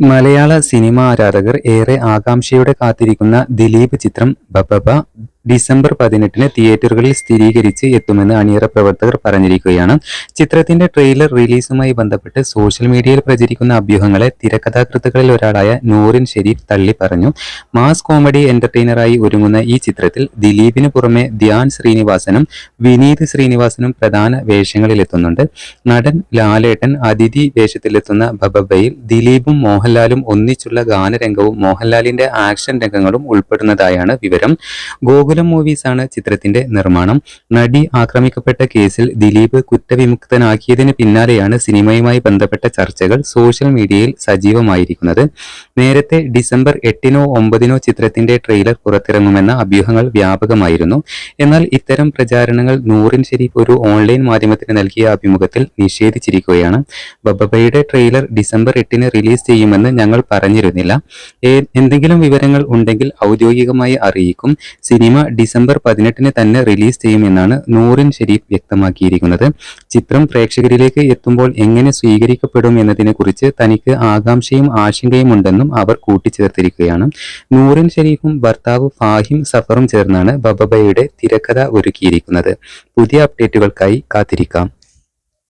മലയാള cinema ആരാധകർ ഏറെ ആകാംക്ഷയോടെ കാത്തിരിക്കുന്ന ദിലീപ് ചിത്രം ബബബ ഡിസംബർ പതിനെട്ടിന് തിയേറ്ററുകളിൽ സ്ഥിരീകരിച്ച് എത്തുമെന്ന് അണിയറ പ്രവർത്തകർ പറഞ്ഞിരിക്കുകയാണ്. ചിത്രത്തിന്റെ ട്രെയിലർ റിലീസുമായി ബന്ധപ്പെട്ട് സോഷ്യൽ മീഡിയയിൽ പ്രചരിക്കുന്ന അഭ്യൂഹങ്ങളെ തിരക്കഥാകൃത്തുക്കളിൽ ഒരാളായ നൂറിൻ ഷെരീഫ് തള്ളി പറഞ്ഞു. മാസ് കോമഡി എന്റർടൈനറായി ഒരുങ്ങുന്ന ഈ ചിത്രത്തിൽ ദിലീപിന് പുറമെ ധ്യാൻ ശ്രീനിവാസനും വിനീത് ശ്രീനിവാസനും പ്രധാന വേഷങ്ങളിലെത്തുന്നുണ്ട്. നടൻ ലാലേട്ടൻ അതിഥി വേഷത്തിലെത്തുന്ന ബബബയിൽ ദിലീപും മോഹൻലാലും ഒന്നിച്ചുള്ള ഗാനരംഗവും മോഹൻലാലിന്റെ ആക്ഷൻ രംഗങ്ങളും ഉൾപ്പെടുന്നതായാണ് വിവരം. ഗോകുലം മൂവീസാണ് ചിത്രത്തിന്റെ നിർമ്മാണം. നടി ആക്രമിക്കപ്പെട്ട കേസിൽ ദിലീപ് കുറ്റവിമുക്തനാക്കിയതിന് പിന്നാലെയാണ് സിനിമയുമായി ബന്ധപ്പെട്ട ചർച്ചകൾ സോഷ്യൽ മീഡിയയിൽ സജീവമായിരിക്കുന്നത്. നേരത്തെ ഡിസംബർ എട്ടിനോ ഒമ്പതിനോ ചിത്രത്തിന്റെ ട്രെയിലർ പുറത്തിറങ്ങുമെന്ന അഭ്യൂഹങ്ങൾ വ്യാപകമായിരുന്നു. എന്നാൽ ഇത്തരം പ്രചാരണങ്ങൾ നൂറിൻ ഷെരീഫ് ഒരു ഓൺലൈൻ മാധ്യമത്തിന് നൽകിയ അഭിമുഖത്തിൽ നിഷേധിച്ചിരിക്കുകയാണ്. ബബബയുടെ ട്രെയിലർ ഡിസംബർ എട്ടിന് റിലീസ് ചെയ്യുമെന്ന് ഞങ്ങൾ പറഞ്ഞിരുന്നില്ല. എന്തെങ്കിലും വിവരങ്ങൾ ഉണ്ടെങ്കിൽ ഔദ്യോഗികമായി അറിയിക്കും. ഡിസംബർ പതിനെട്ടിന് തന്നെ റിലീസ് ചെയ്യുമെന്നാണ് നൂറിൻ ഷെരീഫ് വ്യക്തമാക്കിയിരിക്കുന്നത്. ചിത്രം പ്രേക്ഷകരിലേക്ക് എത്തുമ്പോൾ എങ്ങനെ സ്വീകരിക്കപ്പെടും എന്നതിനെക്കുറിച്ച് തനിക്ക് ആകാംക്ഷയും ആശങ്കയും ഉണ്ടെന്നും അവർ കൂട്ടിച്ചേർത്തിരിക്കുകയാണ്. നൂറിൻ ഷെരീഫും ഭർത്താവ് ഫാഹിം സഫറും ചേർന്നാണ് ബബബയുടെ തിരക്കഥ ഒരുക്കിയിരിക്കുന്നത്. പുതിയ അപ്ഡേറ്റുകൾക്കായി കാത്തിരിക്കാം.